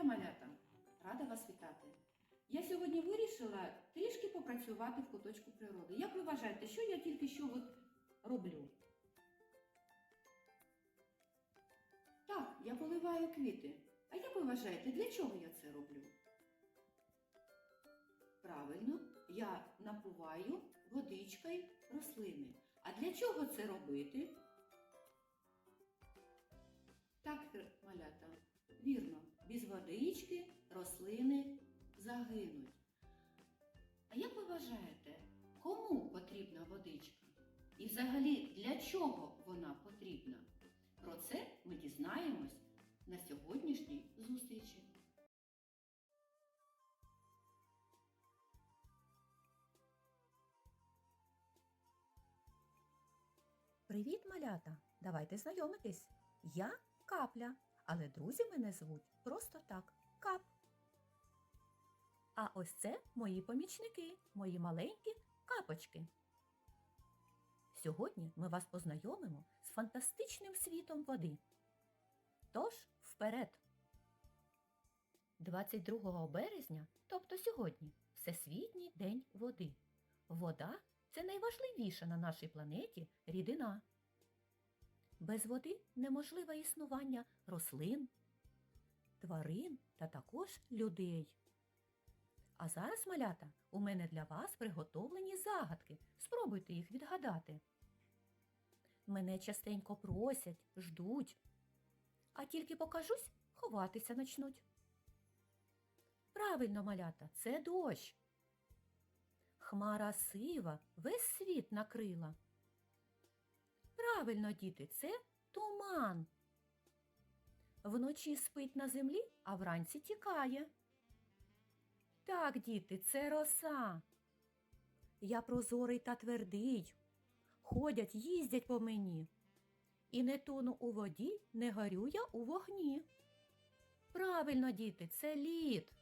дня, малята! Рада вас вітати! Я сьогодні вирішила трішки попрацювати в куточку природи. Як ви вважаєте, що я тільки що от роблю? Так, я поливаю квіти. А як ви вважаєте, для чого я це роблю? Правильно, я напуваю водичкою рослини. А для чого це робити? Так, малята, вірно, водички рослини загинуть. А як ви вважаєте, кому потрібна водичка? І взагалі для чого вона потрібна? Про це ми дізнаємось на сьогоднішній зустрічі. Привіт, малята! Давайте знайомитись. Я капля, але друзі мене звуть просто так кап. А ось це мої помічники, мої маленькі капочки. Сьогодні ми вас познайомимо з фантастичним світом води. Тож вперед! 22 березня, тобто сьогодні, Всесвітній день води. Вода це найважливіша на нашій планеті рідина. Без води неможливе існування рослин, тварин та також людей. А зараз, малята, у мене для вас приготовлені загадки. Спробуйте їх відгадати. Мене частенько просять, ждуть, а тільки покажусь, ховатися начнуть. Правильно, малята, це дощ. Хмара сива весь світ накрила. Правильно, діти, це туман. Вночі спить на землі, а вранці тікає. Так, діти, це роса. Я прозорий та твердий. Ходять, їздять по мені. І не тону у воді, не горю я у вогні. Правильно, діти, це лід.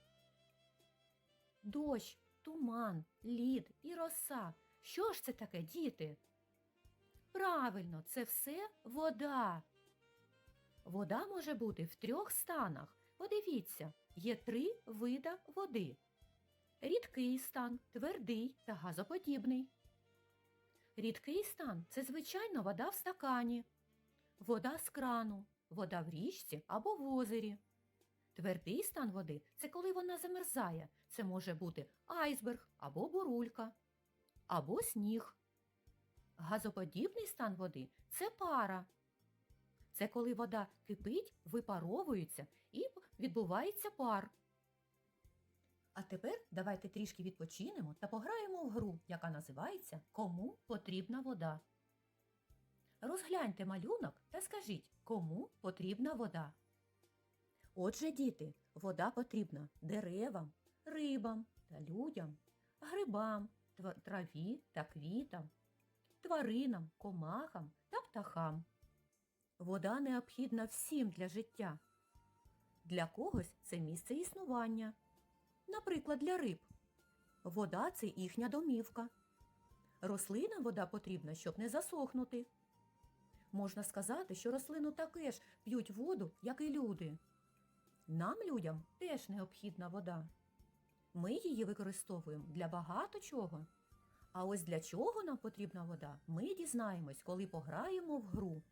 Дощ, туман, лід і роса. Що ж це таке, діти? Правильно, це все вода. Вода може бути в трьох станах. Подивіться, є три вида води. Рідкий стан, твердий та газоподібний. Рідкий стан це звичайно вода в стакані, вода з крану, вода в річці або в озері. Твердий стан води це коли вона замерзає. Це може бути айсберг або бурулька, або сніг. Газоподібний стан води це пара. Це коли вода кипить, випаровується і відбувається пар. А тепер давайте трішки відпочинемо та пограємо в гру, яка називається Кому потрібна вода. Розгляньте малюнок та скажіть, кому потрібна вода. Отже, діти, вода потрібна деревам, рибам та людям, грибам, траві та квітам, тваринам, комахам та птахам. Вода необхідна всім для життя. Для когось це місце існування. Наприклад, для риб. Вода це їхня домівка. Рослинам вода потрібна, щоб не засохнути. Можна сказати, що рослину також п'ють воду, як і люди. Нам, людям, теж необхідна вода. Ми її використовуємо для багато чого. А ось для чого нам потрібна вода, ми дізнаємось, коли пограємо в гру.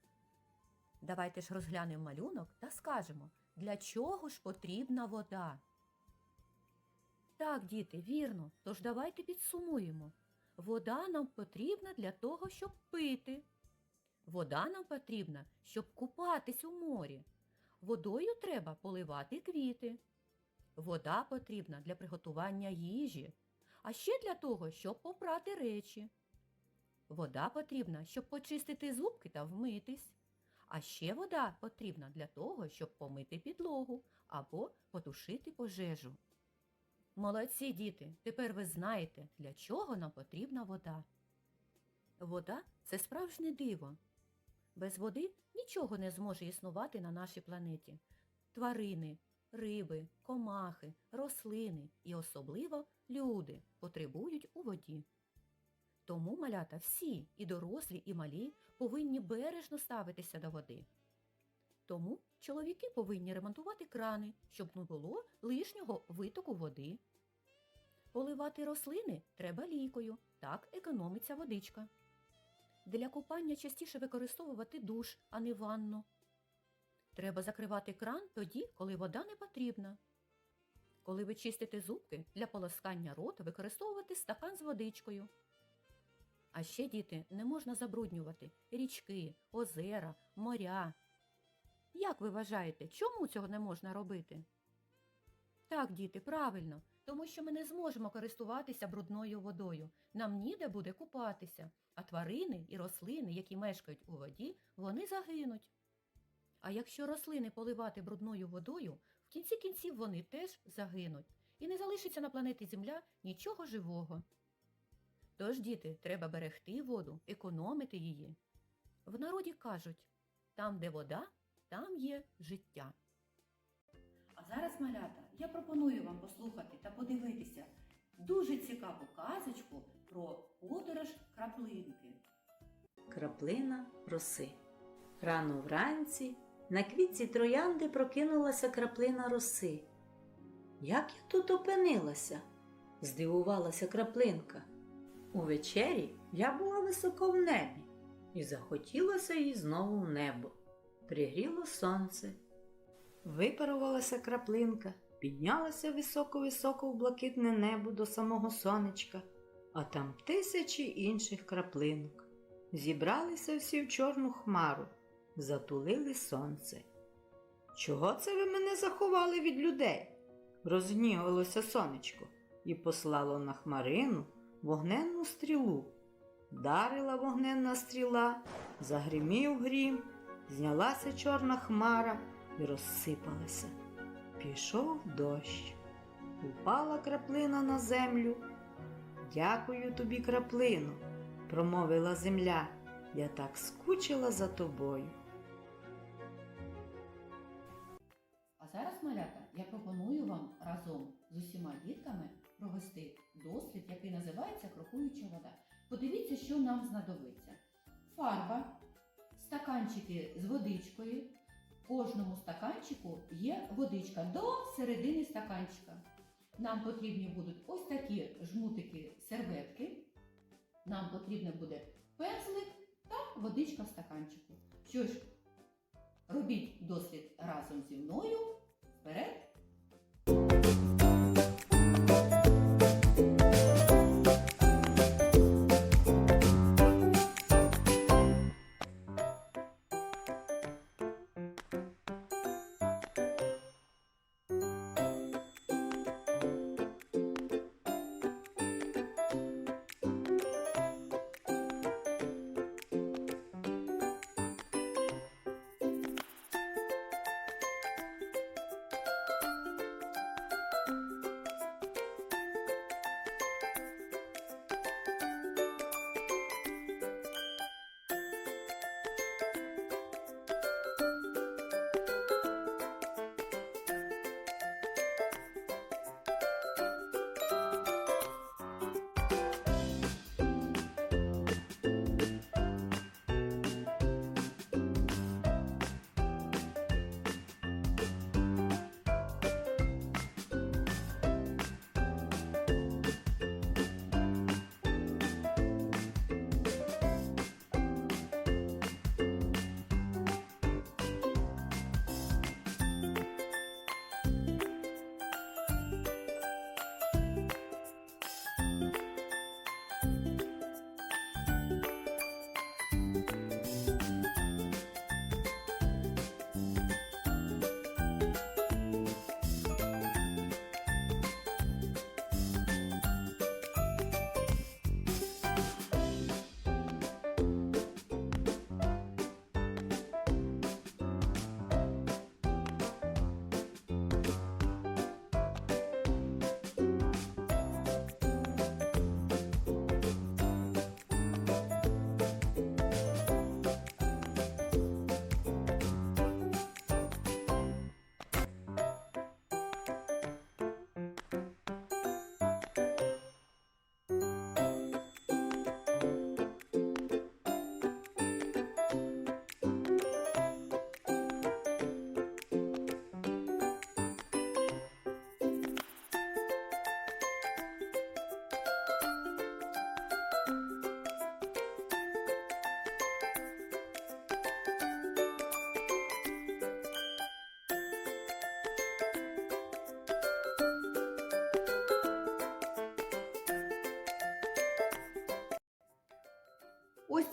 Давайте ж розглянемо малюнок та скажемо, для чого ж потрібна вода. Так, діти, вірно, тож давайте підсумуємо. Вода нам потрібна для того, щоб пити. Вода нам потрібна, щоб купатись у морі. Водою треба поливати квіти. Вода потрібна для приготування їжі, а ще для того, щоб попрати речі. Вода потрібна, щоб почистити зубки та вмитись. А ще вода потрібна для того, щоб помити підлогу або потушити пожежу. Молодці діти, тепер ви знаєте, для чого нам потрібна вода. Вода це справжнє диво. Без води нічого не зможе існувати на нашій планеті. Тварини, риби, комахи, рослини і особливо люди потребують у воді. Тому малята всі, і дорослі, і малі, повинні бережно ставитися до води. Тому чоловіки повинні ремонтувати крани, щоб не було лишнього витоку води. Поливати рослини треба лійкою, так економиться водичка. Для купання частіше використовувати душ, а не ванну. Треба закривати кран тоді, коли вода не потрібна. Коли ви чистите зубки, для полоскання рота використовувати стакан з водичкою. А ще, діти, не можна забруднювати річки, озера, моря. Як ви вважаєте, чому цього не можна робити? Так, діти, правильно, тому що ми не зможемо користуватися брудною водою. Нам ніде буде купатися, а тварини і рослини, які мешкають у воді, вони загинуть. А якщо рослини поливати брудною водою, в кінці кінців вони теж загинуть, і не залишиться на планеті Земля нічого живого. Тож, діти, треба берегти воду, економити її. В народі кажуть, там, де вода, там є життя. А зараз, малята, я пропоную вам послухати та подивитися дуже цікаву казочку про подорож краплинки. Краплина роси. Рано вранці на квітці троянди прокинулася краплина роси. Як я тут опинилася? здивувалася краплинка. Увечері я була високо в небі, і захотілося їй знову в небо. Пригріло сонце. Випарувалася краплинка, піднялася високо-високо в блакитне небо до самого сонечка, а там тисячі інших краплинок. Зібралися всі в чорну хмару, затулили сонце. Чого це ви мене заховали від людей? розгнівалося сонечко і послало на хмарину вогненну стрілу. Дарила вогненна стріла, загримів грім, знялася чорна хмара і розсипалася. Пішов дощ. Упала краплина на землю. Дякую тобі, краплину, промовила земля. Я так скучила за тобою. Зараз, малята, я пропоную вам разом з усіма дітками провести дослід, який називається крокуюча вода. Подивіться, що нам знадобиться. Фарба, стаканчики з водичкою. В кожному стаканчику є водичка до середини стаканчика. Нам потрібні будуть ось такі жмутики серветки. Нам потрібен буде пензлик та водичка в стаканчику. Що ж, робіть дослід разом зі мною. Вперед!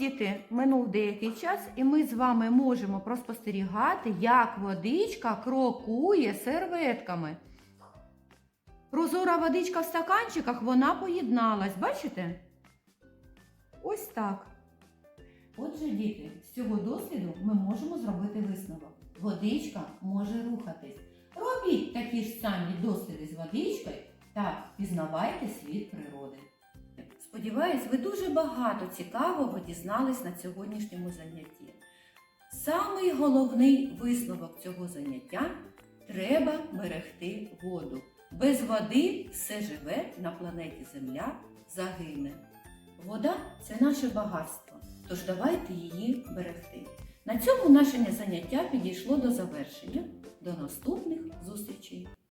Діти, минув деякий час, і ми з вами можемо проспостерігати, як водичка крокує серветками. Прозора водичка в стаканчиках, вона поєдналась, бачите? Ось так. Отже, діти, з цього досвіду ми можемо зробити висновок. Водичка може рухатись. Робіть такі ж самі досліди з водичкою та пізнавайте світ природи. Сподіваюсь, ви дуже багато цікавого дізнались на сьогоднішньому занятті. Самий головний висновок цього заняття треба берегти воду. Без води все живе на планеті Земля загине. Вода це наше багатство, тож давайте її берегти. На цьому наше заняття підійшло до завершення. До наступних зустрічей!